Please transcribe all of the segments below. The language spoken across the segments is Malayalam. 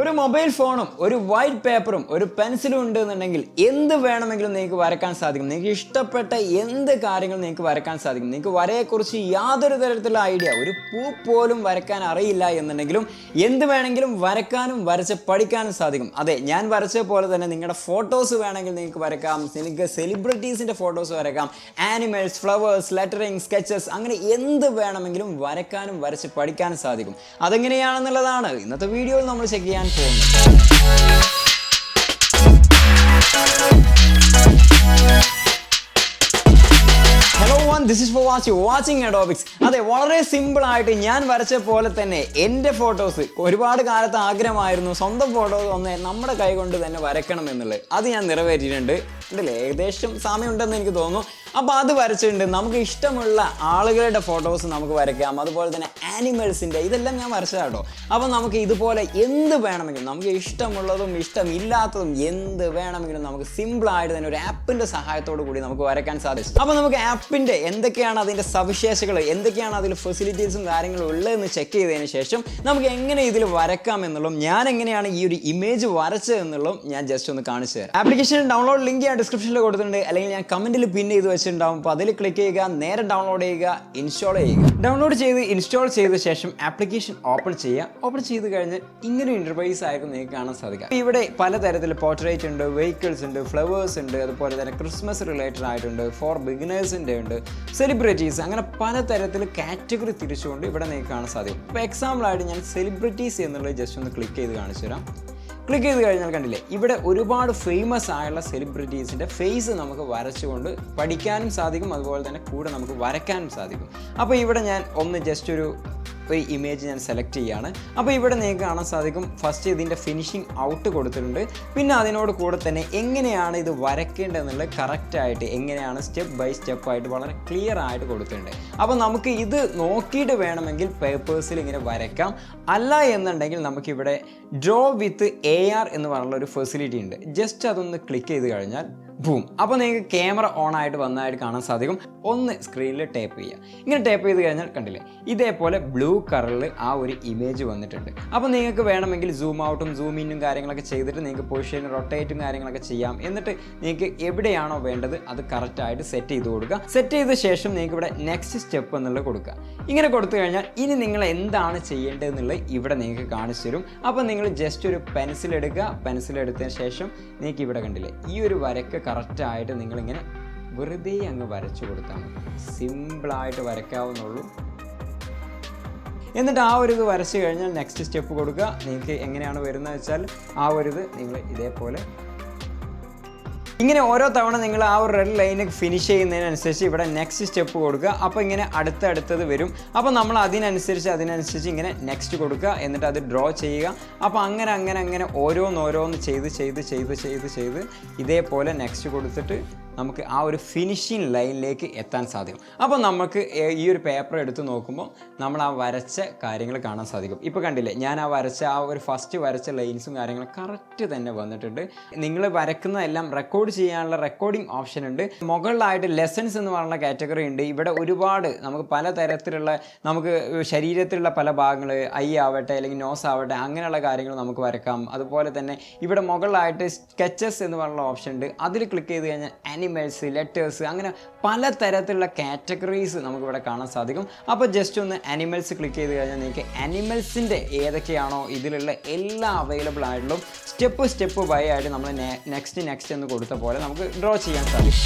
ഒരു മൊബൈൽ ഫോണും ഒരു വൈറ്റ് പേപ്പറും ഒരു പെൻസിലും ഉണ്ട് എന്നുണ്ടെങ്കിൽ എന്ത് വേണമെങ്കിലും നിങ്ങൾക്ക് വരക്കാൻ സാധിക്കും. നിങ്ങൾക്ക് ഇഷ്ടപ്പെട്ട എന്ത് കാര്യങ്ങളും നിങ്ങൾക്ക് വരക്കാൻ സാധിക്കും. നിങ്ങൾക്ക് വരയെക്കുറിച്ച് യാതൊരു തരത്തിലുള്ള ഐഡിയ ഒരു പൂ പോലും വരക്കാൻ അറിയില്ല എന്നുണ്ടെങ്കിലും എന്ത് വേണമെങ്കിലും വരക്കാനും വരച്ച് പഠിക്കാനും സാധിക്കും. അതെ ഞാൻ വരച്ച പോലെ തന്നെ നിങ്ങളുടെ ഫോട്ടോസ് വേണമെങ്കിൽ നിങ്ങൾക്ക് വരക്കാം നിങ്ങൾക്ക് സെലിബ്രിറ്റീസിന്റെ ഫോട്ടോസ് വരക്കാം ആനിമൽസ് ഫ്ലവേഴ്സ് ലെറ്ററിങ് സ്കെച്ചസ് അങ്ങനെ എന്ത് വേണമെങ്കിലും വരക്കാനും വരച്ച് പഠിക്കാനും സാധിക്കും. അതെങ്ങനെയാണെന്നുള്ളതാണ്. ഇന്നത്തെ വീഡിയോയിൽ നമ്മൾ ചെക്ക് ചെയ്യാൻ one this is for watch watching അഡോബിക്സ് അതെ വളരെ സിമ്പിൾ ആയിട്ട് ഞാൻ വരച്ച പോലെ തന്നെ എന്റെ ഫോട്ടോസ് ഒരുപാട് കാലത്ത് ആഗ്രഹമായിരുന്നു സ്വന്തം ഫോട്ടോസ് ഒന്ന് നമ്മുടെ കൈ കൊണ്ട് തന്നെ വരക്കണം എന്നുള്ളത്. അത് ഞാൻ നിറവേറ്റിയിട്ടുണ്ട്. ഉണ്ടല്ലേ ഏകദേശം സമയമുണ്ടെന്ന് എനിക്ക് തോന്നുന്നു. അപ്പോൾ അത് വരച്ചിട്ടുണ്ട്. നമുക്ക് ഇഷ്ടമുള്ള ആളുകളുടെ ഫോട്ടോസ് നമുക്ക് വരയ്ക്കാം. അതുപോലെ തന്നെ ആനിമൽസിന്റെ ഇതെല്ലാം ഞാൻ വരച്ചതാട്ടോ അപ്പോൾ നമുക്ക് ഇതുപോലെ എന്ത് വേണമെങ്കിലും നമുക്ക് ഇഷ്ടമുള്ളതും ഇഷ്ടമില്ലാത്തതും എന്ത് വേണമെങ്കിലും നമുക്ക് സിമ്പിളായിട്ട് തന്നെ ഒരു ആപ്പിന്റെ സഹായത്തോടു കൂടി നമുക്ക് വരയ്ക്കാൻ സാധിച്ചു. അപ്പോൾ നമുക്ക് ആപ്പിന്റെ എന്തൊക്കെയാണ് അതിന്റെ സവിശേഷതകൾ എന്തൊക്കെയാണ് അതിൽ ഫെസിലിറ്റീസും കാര്യങ്ങളും ഉള്ളതെന്ന് ചെക്ക് ചെയ്തതിന് ശേഷം നമുക്ക് എങ്ങനെ ഇതിൽ വരക്കാം എന്നുള്ളതും ഞാൻ എങ്ങനെയാണ് ഈ ഒരു ഇമേജ് വരച്ചതെന്നുള്ളതും ഞാൻ ജസ്റ്റ് ഒന്ന് കാണിച്ചു തരാം. ആപ്ലിക്കേഷൻ ഡൗൺലോഡ് ലിങ്ക് ഞാൻ ഡിസ്ക്രിപ്ഷനിൽ കൊടുത്തിട്ടുണ്ട്. അല്ലെങ്കിൽ ഞാൻ കമന്റിൽ പിൻ ചെയ്ത് വെച്ചിട്ടുണ്ടാവും. അപ്പോൾ അതിൽ ക്ലിക്ക് ചെയ്യുക നേരെ ഡൗൺലോഡ് ചെയ്യുക ഇൻസ്റ്റാൾ ചെയ്യുക. ഡൗൺലോഡ് ചെയ്ത് ഇൻസ്റ്റാൾ ചെയ്ത ശേഷം ആപ്ലിക്കേഷൻ ഓപ്പൺ ചെയ്യുക. ഓപ്പൺ ചെയ്ത് കഴിഞ്ഞ് ഇങ്ങനെ ഇന്റർവൈസ് ആയിരിക്കും നിങ്ങൾക്ക് കാണാൻ സാധിക്കുക ഇവിടെ പലതരത്തിൽ പോർട്രേറ്റ് ഉണ്ട് വെഹിക്കിൾസ് ഉണ്ട് ഫ്ലവേഴ്സ് ഉണ്ട് അതുപോലെ തന്നെ ക്രിസ്മസ് റിലേറ്റഡ് ആയിട്ടുണ്ട് ഫോർ ബിഗിനേഴ്സിന്റെ ഉണ്ട് സെലിബ്രിറ്റീസ് അങ്ങനെ പലതരത്തിൽ കാറ്റഗറി തിരിച്ചുകൊണ്ട് ഇവിടെ നിങ്ങൾക്ക് കാണാൻ സാധിക്കും. ഇപ്പോൾ എക്സാമ്പിൾ ആയിട്ട് ഞാൻ സെലിബ്രിറ്റീസ് എന്നുള്ളത് ജസ്റ്റ് ഒന്ന് ക്ലിക്ക് ചെയ്ത് കാണിച്ചു തരാം ക്ലിക്ക് ചെയ്ത് കഴിഞ്ഞാൽ കണ്ടില്ലേ ഇവിടെ ഒരുപാട് ഫേമസ് ആയുള്ള സെലിബ്രിറ്റീസിന്റെ ഫേസ് നമുക്ക് വരച്ചുകൊണ്ട് പഠിക്കാനും സാധിക്കും അതുപോലെ തന്നെ കൂടെ നമുക്ക് വരയ്ക്കാനും സാധിക്കും. അപ്പോൾ ഇവിടെ ഞാൻ ഒന്ന് ജസ്റ്റ് ഒരു ഒരു ഇമേജ് ഞാൻ സെലക്ട് ചെയ്യുകയാണ് അപ്പോൾ ഇവിടെ നിങ്ങൾക്ക് കാണാൻ സാധിക്കും ഫസ്റ്റ് ഇതിന്റെ ഫിനിഷിംഗ് ഔട്ട് കൊടുത്തിട്ടുണ്ട്. പിന്നെ അതിനോട് കൂടെ തന്നെ എങ്ങനെയാണ് ഇത് വരയ്ക്കേണ്ടതെന്നുള്ളത് കറക്റ്റായിട്ട് എങ്ങനെയാണ് സ്റ്റെപ്പ് ബൈ സ്റ്റെപ്പ് ആയിട്ട് വളരെ ക്ലിയർ ആയിട്ട് കൊടുത്തിട്ടുണ്ട്. അപ്പോൾ നമുക്ക് ഇത് നോക്കിയിട്ട് വേണമെങ്കിൽ പേപ്പേഴ്സിൽ ഇങ്ങനെ വരയ്ക്കാം. അല്ല എന്നുണ്ടെങ്കിൽ നമുക്കിവിടെ ഡ്രോ വിത്ത് എ ആർ എന്ന് പറഞ്ഞുള്ള ഒരു ഫെസിലിറ്റി ഉണ്ട്. ജസ്റ്റ് അതൊന്ന് ക്ലിക്ക് ചെയ്ത് കഴിഞ്ഞാൽ ബൂം അപ്പോൾ നിങ്ങൾക്ക് ക്യാമറ ഓൺ ആയിട്ട് വന്നതായിട്ട് കാണാൻ സാധിക്കും. ഒന്ന് സ്ക്രീനിൽ ടേപ്പ് ചെയ്യുക ഇങ്ങനെ ടേപ്പ് ചെയ്ത് കഴിഞ്ഞാൽ കണ്ടില്ലേ ഇതേപോലെ ബ്ലൂ കളറിൽ ആ ഒരു ഇമേജ് വന്നിട്ടുണ്ട്. അപ്പോൾ നിങ്ങൾക്ക് വേണമെങ്കിൽ സൂം ഔട്ടും സൂം ഇന്നും കാര്യങ്ങളൊക്കെ ചെയ്തിട്ട് നിങ്ങൾക്ക് പൊസിഷൻ റൊട്ടേറ്റും കാര്യങ്ങളൊക്കെ ചെയ്യാം. എന്നിട്ട് നിങ്ങൾക്ക് എവിടെയാണോ വേണ്ടത് അത് കറക്റ്റായിട്ട് സെറ്റ് ചെയ്ത് കൊടുക്കുക. സെറ്റ് ചെയ്ത ശേഷം നിങ്ങൾക്ക് ഇവിടെ നെക്സ്റ്റ് സ്റ്റെപ്പ് എന്നുള്ളത് കൊടുക്കുക. ഇങ്ങനെ കൊടുത്തു കഴിഞ്ഞാൽ ഇനി നിങ്ങൾ എന്താണ് ചെയ്യേണ്ടതെന്നുള്ളത് ഇവിടെ നിങ്ങൾക്ക് കാണിച്ചു തരും. അപ്പോൾ നിങ്ങൾ ജസ്റ്റ് ഒരു പെൻസിൽ എടുക്കുക. പെൻസിൽ എടുത്തതിന് ശേഷം നിങ്ങൾക്ക് ഇവിടെ കണ്ടില്ലേ ഈ ഒരു വരക്ക് കറക്റ്റായിട്ട് നിങ്ങളിങ്ങനെ വെറുതെ അങ്ങ് വരച്ചു കൊടുത്താൽ മതി. സിമ്പിളായിട്ട് വരയ്ക്കാവുന്നുള്ളൂ. എന്നിട്ട് ആ ഒരു ഇത് വരച്ചു കഴിഞ്ഞാൽ നെക്സ്റ്റ് സ്റ്റെപ്പ് കൊടുക്കുക. നിങ്ങൾക്ക് എങ്ങനെയാണ് വരുന്നത് വെച്ചാൽ ആ ഒരു ഇത് നിങ്ങൾ ഇതേപോലെ ഇങ്ങനെ ഓരോ തവണ നിങ്ങൾ ആ ഒരു റെഡ് ലൈന് ഫിനിഷ് ചെയ്യുന്നതിനനുസരിച്ച് ഇവിടെ നെക്സ്റ്റ് സ്റ്റെപ്പ് കൊടുക്കുക. അപ്പോൾ ഇങ്ങനെ അടുത്ത അടുത്തത് വരും. അപ്പോൾ നമ്മൾ അതിനനുസരിച്ച് അതിനനുസരിച്ച് ഇങ്ങനെ നെക്സ്റ്റ് കൊടുക്കുക. എന്നിട്ട് അത് ഡ്രോ ചെയ്യുക. അപ്പോൾ അങ്ങനെ അങ്ങനെ അങ്ങനെ ഓരോന്നോരോന്ന് ചെയ്ത് ചെയ്ത് ചെയ്ത് ചെയ്ത് ചെയ്ത് ഇതേപോലെ നെക്സ്റ്റ് കൊടുത്തിട്ട് നമുക്ക് ആ ഒരു ഫിനിഷിങ് ലൈനിലേക്ക് എത്താൻ സാധിക്കും. അപ്പോൾ നമുക്ക് ഈ ഒരു പേപ്പർ എടുത്ത് നോക്കുമ്പോൾ നമ്മൾ ആ വരച്ച കാര്യങ്ങൾ കാണാൻ സാധിക്കും. ഇപ്പോൾ കണ്ടില്ലേ ഞാൻ ആ വരച്ച ആ ഒരു ഫസ്റ്റ് വരച്ച ലൈൻസും കാര്യങ്ങളും കറക്റ്റ് തന്നെ വന്നിട്ടുണ്ട്. നിങ്ങൾ വരക്കുന്നതെല്ലാം റെക്കോർഡ് ചെയ്യാനുള്ള റെക്കോർഡിംഗ് ഓപ്ഷൻ ഉണ്ട്. മുകളിലായിട്ട് ലെസൺസ് എന്ന് പറയുന്ന കാറ്റഗറി ഉണ്ട്. ഇവിടെ ഒരുപാട് നമുക്ക് പല തരത്തിലുള്ള നമുക്ക് ശരീരത്തിലുള്ള പല ഭാഗങ്ങൾ ഐ ആവട്ടെ അല്ലെങ്കിൽ നോസ് ആവട്ടെ അങ്ങനെയുള്ള കാര്യങ്ങൾ നമുക്ക് വരക്കാം. അതുപോലെ തന്നെ ഇവിടെ മുകളിലായിട്ട് സ്കെച്ചസ് എന്ന് പറയുന്ന ഓപ്ഷൻ ഉണ്ട്. അതിൽ ക്ലിക്ക് ചെയ്ത് കഴിഞ്ഞാൽ ആനിമൽസ് ലെറ്റേഴ്സ് അങ്ങനെ പല തരത്തിലുള്ള കാറ്റഗറീസ് നമുക്കിവിടെ കാണാൻ സാധിക്കും. അപ്പോൾ ജസ്റ്റ് ഒന്ന് ആനിമൽസ് ക്ലിക്ക് ചെയ്ത് കഴിഞ്ഞാൽ നിങ്ങൾക്ക് ആനിമൽസിന്റെ ഏതൊക്കെയാണോ ഇതിലുള്ള എല്ലാ അവൈലബിൾ ആയിട്ടുള്ള സ്റ്റെപ്പ് സ്റ്റെപ്പ് ബൈ ആയിട്ട് നമ്മൾ നെക്സ്റ്റ് നെക്സ്റ്റ് എന്ന് കൊടുത്ത പോലെ നമുക്ക് ഡ്രോ ചെയ്യാൻ സാധിക്കും.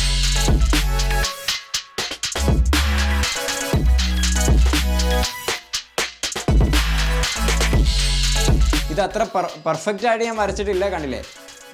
ഇത് അത്ര പെർഫെക്റ്റ് ആയിട്ട് ഞാൻ വരച്ചിട്ടില്ല കണ്ടില്ലേ?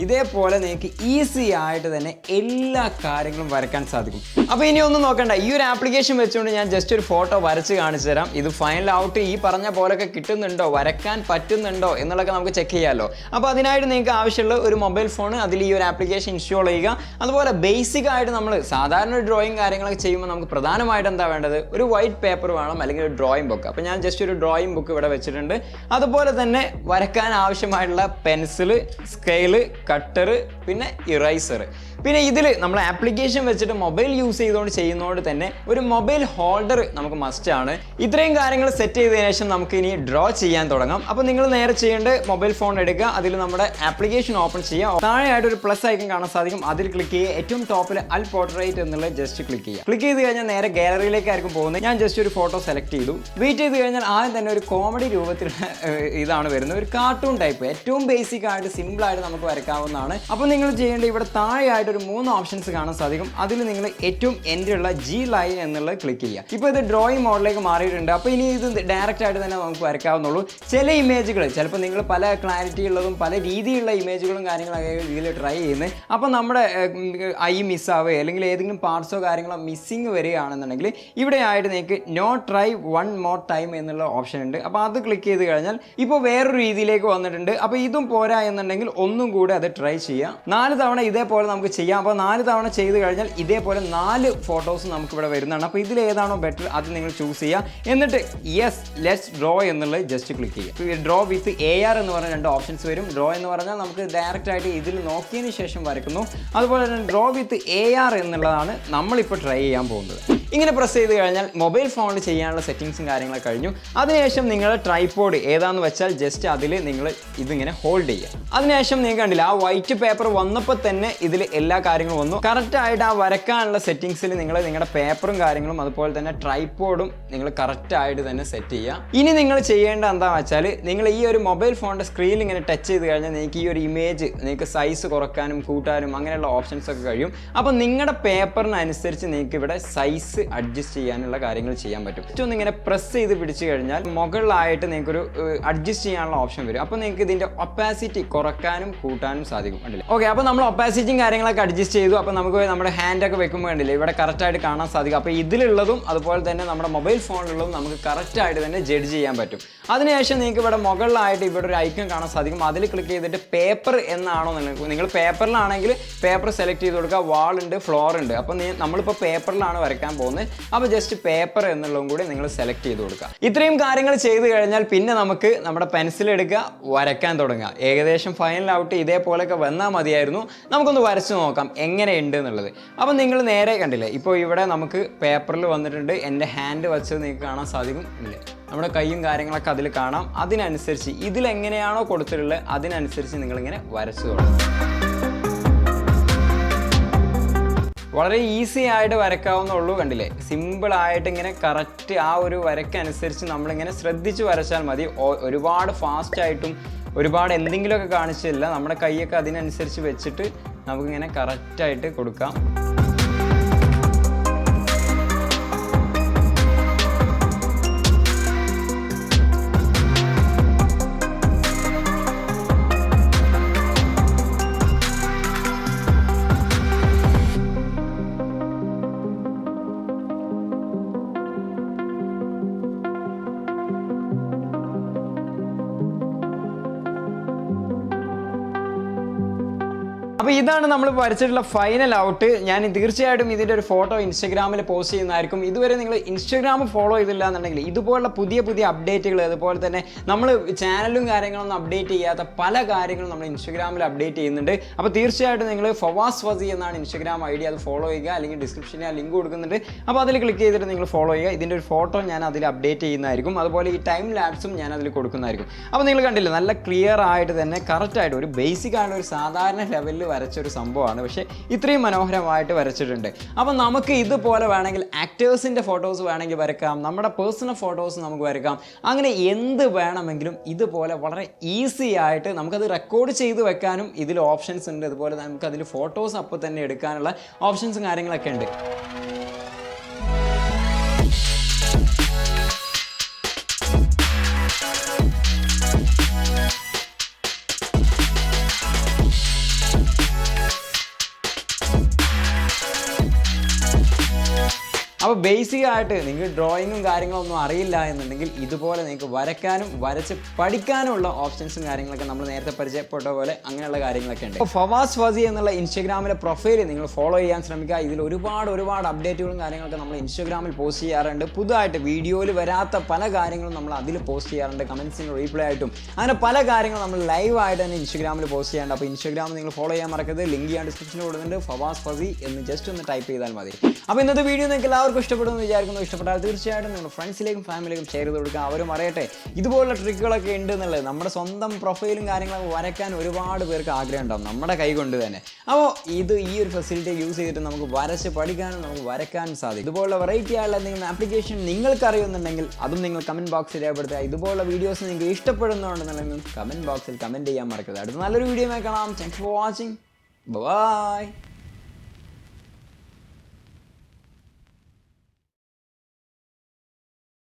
ഇതേപോലെ നിങ്ങൾക്ക് ഈസി ആയിട്ട് തന്നെ എല്ലാ കാര്യങ്ങളും വരയ്ക്കാൻ സാധിക്കും. അപ്പോൾ ഇനി ഒന്നും നോക്കണ്ട. ഈ ഒരു ആപ്ലിക്കേഷൻ വെച്ചുകൊണ്ട് ഞാൻ ജസ്റ്റ് ഒരു ഫോട്ടോ വരച്ച് കാണിച്ചു തരാം. ഇത് ഫൈനൽ ഔട്ട് ഈ പറഞ്ഞ പോലൊക്കെ കിട്ടുന്നുണ്ടോ? വരയ്ക്കാൻ പറ്റുന്നുണ്ടോ? എന്നുള്ളതൊക്കെ നമുക്ക് ചെക്ക് ചെയ്യാമല്ലോ അപ്പോൾ അതിനായിട്ട് നിങ്ങൾക്ക് ആവശ്യമുള്ള ഒരു മൊബൈൽ ഫോൺ അതിൽ ഈ ഒരു ആപ്ലിക്കേഷൻ ഇൻസ്റ്റാൾ ചെയ്യുക. അതുപോലെ ബേസിക് ആയിട്ട് നമ്മൾ സാധാരണ ഡ്രോയിങ് കാര്യങ്ങളൊക്കെ ചെയ്യുമ്പോൾ നമുക്ക് പ്രധാനമായിട്ട് എന്താ വേണ്ടത്? ഒരു വൈറ്റ് പേപ്പർ വേണം അല്ലെങ്കിൽ ഒരു ഡ്രോയിങ് ബുക്ക് അപ്പോൾ ഞാൻ ജസ്റ്റ് ഒരു ഡ്രോയിങ് ബുക്ക് ഇവിടെ വെച്ചിട്ടുണ്ട്. അതുപോലെ തന്നെ വരയ്ക്കാൻ ആവശ്യമായിട്ടുള്ള പെൻസിൽ സ്കെയിൽ കട്ടർ പിന്നെ ഇറൈസർ പിന്നെ ഇതിൽ നമ്മൾ ആപ്ലിക്കേഷൻ വെച്ചിട്ട് മൊബൈൽ യൂസ് ചെയ്തുകൊണ്ട് ചെയ്യുന്നതുകൊണ്ട് തന്നെ ഒരു മൊബൈൽ ഹോൾഡർ നമുക്ക് മസ്റ്റ് ആണ്. ഇത്രയും കാര്യങ്ങൾ സെറ്റ് ചെയ്തതിനു ശേഷം നമുക്ക് ഇനി ഡ്രോ ചെയ്യാൻ തുടങ്ങാം. അപ്പോൾ നിങ്ങൾ നേരെ ചെയ്യേണ്ടത് മൊബൈൽ ഫോൺ എടുക്കുക. അതിൽ നമ്മുടെ ആപ്ലിക്കേഷൻ ഓപ്പൺ ചെയ്യുക താഴെയായിട്ട് ഒരു പ്ലസ് ഐക്കൺ കാണാൻ സാധിക്കും. അതിൽ ക്ലിക്ക് ചെയ്യുക. ഏറ്റവും ടോപ്പിൽ അൽ പോർട്രേറ്റ് എന്നുള്ള ജസ്റ്റ് ക്ലിക്ക് ചെയ്യുക. ക്ലിക്ക് ചെയ്ത് കഴിഞ്ഞാൽ നേരെ ഗാലറിയിലേക്കായിരിക്കും പോകുന്നത്. ഞാൻ ജസ്റ്റ് ഒരു ഫോട്ടോ സെലക്ട് ചെയ്തു. വെയിറ്റ് ചെയ്ത് കഴിഞ്ഞാൽ ആദ്യം തന്നെ ഒരു കോമഡി രൂപത്തിലുള്ള ഇതാണ് വരുന്നത്. ഒരു കാർട്ടൂൺ ടൈപ്പ് ഏറ്റവും ബേസിക് ആയിട്ട് സിമ്പിൾ ആയിട്ട് നമുക്ക് വരക്കാവുന്നതാണ് അപ്പോൾ നിങ്ങൾ ചെയ്യേണ്ടത് ഇവിടെ താഴെയായിട്ട് ഒരു മൂന്ന് ഓപ്ഷൻസ് കാണാൻ സാധിക്കും. അതിൽ നിങ്ങൾ ഏറ്റവും എൻഡിലുള്ള ജി ലൈൻ എന്നുള്ളത് ക്ലിക്ക് ചെയ്യുക. ഇപ്പോൾ ഇത് ഡ്രോയിങ് മോഡിലേക്ക് മാറിയിട്ടുണ്ട്. അപ്പോൾ ഇനി ഇത് ഡയറക്റ്റ് ആയിട്ട് തന്നെ നമുക്ക് വരയ്ക്കാവുന്നുള്ളൂ. ചില ഇമേജുകൾ ചിലപ്പോൾ നിങ്ങൾ പല ക്ലാരിറ്റി ഉള്ളതും പല രീതിയിലുള്ള ഇമേജുകളും കാര്യങ്ങളൊക്കെ ഇതിൽ ട്രൈ ചെയ്യുന്നത് അപ്പോൾ നമ്മുടെ ഐ മിസ്സാവുക അല്ലെങ്കിൽ ഏതെങ്കിലും പാർട്സോ കാര്യങ്ങളോ മിസ്സിങ് വരികയാണെന്നുണ്ടെങ്കിൽ ഇവിടെ ആയിട്ട് നിങ്ങൾക്ക് no try one more time എന്നുള്ള ഓപ്ഷൻ ഉണ്ട്. അപ്പോൾ അത് ക്ലിക്ക് ചെയ്ത് കഴിഞ്ഞാൽ ഇപ്പോൾ വേറൊരു രീതിയിലേക്ക് വന്നിട്ടുണ്ട്. അപ്പോൾ ഇതും പോരാ എന്നുണ്ടെങ്കിൽ ഒന്നും കൂടെ അത് ട്രൈ ചെയ്യാം നാല് തവണ ഇതേപോലെ നമുക്ക് ചെയ്യാം. അപ്പോൾ നാല് തവണ ചെയ്ത് കഴിഞ്ഞാൽ ഇതേപോലെ നാല് ഫോട്ടോസ് നമുക്കിവിടെ വരുന്നതാണ്. അപ്പോൾ ഇതിൽ ഏതാണോ ബെറ്റർ അത് നിങ്ങൾ ചൂസ് ചെയ്യുക. എന്നിട്ട് യെസ് ലെറ്റ്സ് ഡ്രോ എന്നുള്ളത് ജസ്റ്റ് ക്ലിക്ക് ചെയ്യുക. ഡ്രോ വിത്ത് എ ആർ എന്ന് പറഞ്ഞ രണ്ട് ഓപ്ഷൻസ് വരും. ഡ്രോ എന്ന് പറഞ്ഞാൽ നമുക്ക് ഡയറക്റ്റ് ആയിട്ട് ഇതിൽ നോക്കിയതിന് ശേഷം വരക്കുന്നു അതുപോലെ തന്നെ ഡ്രോ വിത്ത് എ ആർ എന്നുള്ളതാണ് നമ്മളിപ്പോൾ ട്രൈ ചെയ്യാൻ പോകുന്നത്. ഇങ്ങനെ പ്രസ് ചെയ്ത് കഴിഞ്ഞാൽ മൊബൈൽ ഫോണിൽ ചെയ്യാനുള്ള സെറ്റിങ്സും കാര്യങ്ങളൊക്കെ കഴിഞ്ഞു. അതിനുശേഷം നിങ്ങൾ ട്രൈപോഡ് ഏതാന്ന് വെച്ചാൽ ജസ്റ്റ് അതിൽ നിങ്ങൾ ഇതിങ്ങനെ ഹോൾഡ് ചെയ്യുക. അതിനുശേഷം നിങ്ങൾ കണ്ടില്ല ആ വൈറ്റ് പേപ്പർ വന്നപ്പോൾ തന്നെ ഇതിൽ എല്ലാ കാര്യങ്ങളും വന്നു. കറക്റ്റായിട്ട് ആ വരക്കാനുള്ള സെറ്റിങ്സിൽ നിങ്ങൾ നിങ്ങളുടെ പേപ്പറും കാര്യങ്ങളും അതുപോലെ തന്നെ ട്രൈപോഡും നിങ്ങൾ കറക്റ്റായിട്ട് തന്നെ സെറ്റ് ചെയ്യുക. ഇനി നിങ്ങൾ ചെയ്യേണ്ട എന്താണെന്ന് വെച്ചാൽ നിങ്ങൾ ഈ ഒരു മൊബൈൽ ഫോണിന്റെ സ്ക്രീനിൽ ഇങ്ങനെ ടച്ച് ചെയ്ത് കഴിഞ്ഞാൽ നിങ്ങൾക്ക് ഈ ഒരു ഇമേജ് നിങ്ങൾക്ക് സൈസ് കുറക്കാനും കൂട്ടാനും അങ്ങനെയുള്ള ഓപ്ഷൻസ് ഒക്കെ കഴിയും. അപ്പോൾ നിങ്ങളുടെ പേപ്പറിനനുസരിച്ച് നിങ്ങൾക്ക് ഇവിടെ സൈസ് അഡ്ജസ്റ്റ് ചെയ്യാനുള്ള കാര്യങ്ങൾ ചെയ്യാൻ പറ്റും. ജസ്റ്റ് ഒന്ന് ഇങ്ങനെ പ്രസ് ചെയ്ത് പിടിച്ചു കഴിഞ്ഞാൽ മുകളിലായിട്ട് നിങ്ങൾക്കൊരു അഡ്ജസ്റ്റ് ചെയ്യാനുള്ള ഓപ്ഷൻ വരും. അപ്പോൾ നിങ്ങൾക്ക് ഇതിന്റെ ഒപ്പാസിറ്റി കുറക്കാനും കൂട്ടാനും സാധിക്കും. കണ്ടില്ലേ? ഓക്കെ അപ്പോൾ നമ്മൾ ഒപ്പാസിറ്റിയും കാര്യങ്ങളൊക്കെ അഡ്ജസ്റ്റ് ചെയ്തു. അപ്പോൾ നമുക്ക് നമ്മുടെ ഹാൻഡ് ഒക്കെ വെക്കുമ്പോൾ കണ്ടില്ലേ ഇവിടെ കറക്റ്റായിട്ട് കാണാൻ സാധിക്കും. അപ്പോൾ ഇതിലുള്ളതും അതുപോലെ തന്നെ നമ്മുടെ മൊബൈൽ ഫോണിലുള്ളതും നമുക്ക് കറക്റ്റായിട്ട് തന്നെ ജഡ്ജ് ചെയ്യാൻ പറ്റും. അതിനുശേഷം നിങ്ങൾക്ക് ഇവിടെ മുകളിലായിട്ട് ഇവിടെ ഒരു ഐക്കൺ കാണാൻ സാധിക്കും. അതിൽ ക്ലിക്ക് ചെയ്തിട്ട് പേപ്പർ എന്നാണോ നിങ്ങൾക്ക് നിങ്ങൾ പേപ്പറിലാണെങ്കിൽ പേപ്പർ സെലക്ട് ചെയ്ത് കൊടുക്കുക. വാൾ ഉണ്ട് ഫ്ലോർ ഉണ്ട്. അപ്പോൾ നമ്മളിപ്പോൾ പേപ്പറിലാണ് വരയ്ക്കാൻ പോകുന്നത്. അപ്പോൾ ജസ്റ്റ് പേപ്പർ എന്നുള്ളതും കൂടി നിങ്ങൾ സെലക്ട് ചെയ്ത് കൊടുക്കുക. ഇത്രയും കാര്യങ്ങൾ ചെയ്ത് കഴിഞ്ഞാൽ പിന്നെ നമുക്ക് നമ്മുടെ പെൻസിൽ എടുക്കുക വരയ്ക്കാൻ തുടങ്ങുക. ഏകദേശം ഫൈനൽ ഔട്ട് ഇതേപോലെയൊക്കെ വന്നാൽ മതിയായിരുന്നു. നമുക്കൊന്ന് വരച്ച് നോക്കാം എങ്ങനെയുണ്ട് എന്നുള്ളത്. അപ്പോൾ നിങ്ങൾ നേരെ കണ്ടില്ലേ ഇപ്പോൾ ഇവിടെ നമുക്ക് പേപ്പറിൽ വന്നിട്ടുണ്ട്. എന്റെ ഹാൻഡ് വച്ചത് നിങ്ങൾക്ക് കാണാൻ സാധിക്കും. ഇല്ലേ? നമ്മുടെ കൈയും കാര്യങ്ങളൊക്കെ അതിൽ കാണാം. അതിനനുസരിച്ച് ഇതിലെങ്ങനെയാണോ കൊടുത്തിട്ടുള്ളത് അതിനനുസരിച്ച് നിങ്ങളിങ്ങനെ വരച്ചു തുടങ്ങും വളരെ ഈസി ആയിട്ട് വരക്കാവുന്നുള്ളൂ കണ്ടില്ലേ? സിമ്പിൾ ആയിട്ട് ഇങ്ങനെ കറക്റ്റ് ആ ഒരു വരക്കനുസരിച്ച് നമ്മളിങ്ങനെ ശ്രദ്ധിച്ച് വരച്ചാൽ മതി. ഒരുപാട് ഫാസ്റ്റ് ആയിട്ടും ഒരുപാട് എന്തെങ്കിലുമൊക്കെ കാണിച്ചില്ല. നമ്മുടെ കൈയൊക്കെ അതിനനുസരിച്ച് വെച്ചിട്ട് നമുക്കിങ്ങനെ കറക്റ്റായിട്ട് കൊടുക്കാം. അപ്പോൾ ഇതാണ് നമ്മൾ വരച്ചിട്ടുള്ള ഫൈനൽ ഔട്ട് ഞാൻ തീർച്ചയായിട്ടും ഇതിന്റെ ഒരു ഫോട്ടോ ഇൻസ്റ്റഗ്രാമിൽ പോസ്റ്റ് ചെയ്യുന്നതായിരിക്കും. ഇതുവരെ നിങ്ങൾ ഇൻസ്റ്റഗ്രാം ഫോളോ ചെയ്തില്ല എന്നുണ്ടെങ്കിൽ ഇതുപോലുള്ള പുതിയ പുതിയ അപ്ഡേറ്റുകൾ അതുപോലെ തന്നെ നമ്മൾ ചാനലും കാര്യങ്ങളൊന്നും അപ്ഡേറ്റ് ചെയ്യാത്ത പല കാര്യങ്ങളും നമ്മൾ ഇൻസ്റ്റഗ്രാമിൽ അപ്ഡേറ്റ് ചെയ്യുന്നുണ്ട്. അപ്പോൾ തീർച്ചയായിട്ടും നിങ്ങൾ ഫവാസ് വസി എന്നാണ് ഇൻസ്റ്റഗ്രാം ഐ ഡി അത് ഫോളോ ചെയ്യുക. അല്ലെങ്കിൽ ഡിസ്ക്രിപ്ഷനിൽ ആ ലിങ്ക് കൊടുക്കുന്നുണ്ട്. അപ്പോൾ അതിൽ ക്ലിക്ക് ചെയ്തിട്ട് നിങ്ങൾ ഫോളോ ചെയ്യുക. ഇതിന്റെ ഒരു ഫോട്ടോ ഞാൻ അതിൽ അപ്ഡേറ്റ് ചെയ്യുന്നതായിരിക്കും. അതുപോലെ ഈ ടൈം ലാബ്സും ഞാൻ അതിൽ കൊടുക്കുന്നതായിരിക്കും. അപ്പോൾ നിങ്ങൾ കണ്ടില്ല നല്ല ക്ലിയർ ആയിട്ട് തന്നെ കറക്റ്റായിട്ട് ഒരു ബേസിക് ആയിട്ട് ഒരു സാധാരണ ലെവലിൽ വരച്ച ഒരു സംഭവമാണ്. പക്ഷേ ഇത്രയും മനോഹരമായിട്ട് വരച്ചിട്ടുണ്ട്. അപ്പം നമുക്ക് ഇതുപോലെ വേണമെങ്കിൽ ആക്ടേഴ്സിന്റെ ഫോട്ടോസ് വേണമെങ്കിൽ വരക്കാം. നമ്മുടെ പേഴ്സണൽ ഫോട്ടോസ് നമുക്ക് വരക്കാം. അങ്ങനെ എന്ത് വേണമെങ്കിലും ഇതുപോലെ വളരെ ഈസി ആയിട്ട് നമുക്കത് റെക്കോർഡ് ചെയ്ത് വെക്കാനും ഇതിൽ ഓപ്ഷൻസ് ഉണ്ട്. അതുപോലെ നമുക്കതിൽ ഫോട്ടോസ് അപ്പോൾ തന്നെ എടുക്കാനുള്ള ഓപ്ഷൻസും കാര്യങ്ങളൊക്കെ ഉണ്ട്. ബേസിക് ആയിട്ട് നിങ്ങൾക്ക് ഡ്രോയിങ്ങും കാര്യങ്ങളൊന്നും അറിയില്ല എന്നുണ്ടെങ്കിൽ ഇതുപോലെ നിങ്ങൾക്ക് വരയ്ക്കാനും വരച്ച് പഠിക്കാനുമുള്ള ഓപ്ഷൻസും കാര്യങ്ങളൊക്കെ നമ്മൾ നേരത്തെ പരിചയപ്പെട്ട പോലെ അങ്ങനെയുള്ള കാര്യങ്ങളൊക്കെ ഉണ്ട്. ഫവാസ് ഫസി എന്നുള്ള ഇൻസ്റ്റാഗ്രാമിലെ പ്രൊഫൈൽ നിങ്ങൾ ഫോളോ ചെയ്യാൻ ശ്രമിക്കുക. ഇതിൽ ഒരുപാട് ഒരുപാട് അപ്ഡേറ്റുകളും കാര്യങ്ങളൊക്കെ നമ്മൾ ഇൻസ്റ്റാഗ്രാമിൽ പോസ്റ്റ് ചെയ്യാറുണ്ട്. പുതുതായിട്ട് വീഡിയോയിൽ വരാത്ത പല കാര്യങ്ങളും നമ്മൾ അതിൽ പോസ്റ്റ് ചെയ്യാറുണ്ട്. കമൻസിന് റീപ്ലൈ ആയിട്ടും. അങ്ങനെ പല കാര്യങ്ങളും നമ്മൾ ലൈവ് ആയിട്ട് തന്നെ ഇൻസ്റ്റാഗ്രാമിൽ പോസ്റ്റ് ചെയ്യാറുണ്ട്. അപ്പോൾ ഇൻസ്റ്റാഗ്രാം നിങ്ങൾ ഫോളോ ചെയ്യാൻ മറക്കരുത്. ലിങ്ക് ഞാൻ ഡിസ്ക്രിപ്ഷനിൽ കൊടുക്കുന്നുണ്ട്. ഫവാസ് ഫസി എന്ന് ജസ്റ്റ് ഒന്ന് ടൈപ്പ് ചെയ്താൽ മതി. അപ്പോൾ ഇന്നത്തെ വീഡിയോ നിങ്ങൾക്ക് എല്ലാവർക്കും ഇഷ്ടപ്പെടുമെന്ന് വിചാരിക്കുന്നു ഇഷ്ടപ്പെട്ടാൽ തീർച്ചയായിട്ടും നിങ്ങൾ ഫ്രണ്ട്സിലേക്കും ഫാമിലിയിലേക്കും ഷെയർ ചെയ്ത് കൊടുക്കുക അവരും അറിയട്ടെ ഇതുപോലുള്ള ട്രിക്കുകളൊക്കെ ഉണ്ട് എന്നുള്ളത് നമ്മുടെ സ്വന്തം പ്രൊഫൈലും കാര്യങ്ങളൊക്കെ വരയ്ക്കാൻ ഒരുപാട് പേർക്ക് ആഗ്രഹം ഉണ്ടാവും നമ്മുടെ കൈ കൊണ്ട് തന്നെ. അപ്പോൾ ഇത് ഈ ഒരു ഫെസിലിറ്റി യൂസ് ചെയ്തിട്ട് നമുക്ക് വരച്ച് പഠിക്കാനും നമുക്ക് വരയ്ക്കാനും സാധിക്കും. ഇതുപോലുള്ള വെറൈറ്റി ആയുള്ള എന്തെങ്കിലും ആപ്ലിക്കേഷൻ നിങ്ങൾക്ക് അറിയുന്നുണ്ടെങ്കിൽ അതും നിങ്ങൾ കമന്റ് ബോക്സിൽ രേഖപ്പെടുത്തുക. ഇതുപോലുള്ള വീഡിയോസ് നിങ്ങൾക്ക് ഇഷ്ടപ്പെടുന്നുണ്ടെന്നുണ്ടെങ്കിൽ കമന്റ് ബോക്സിൽ കമന്റ് ചെയ്യാൻ മറക്കരുത്. അടുത്ത നല്ലൊരു വീഡിയോ കാണാം. Thanks for watching bye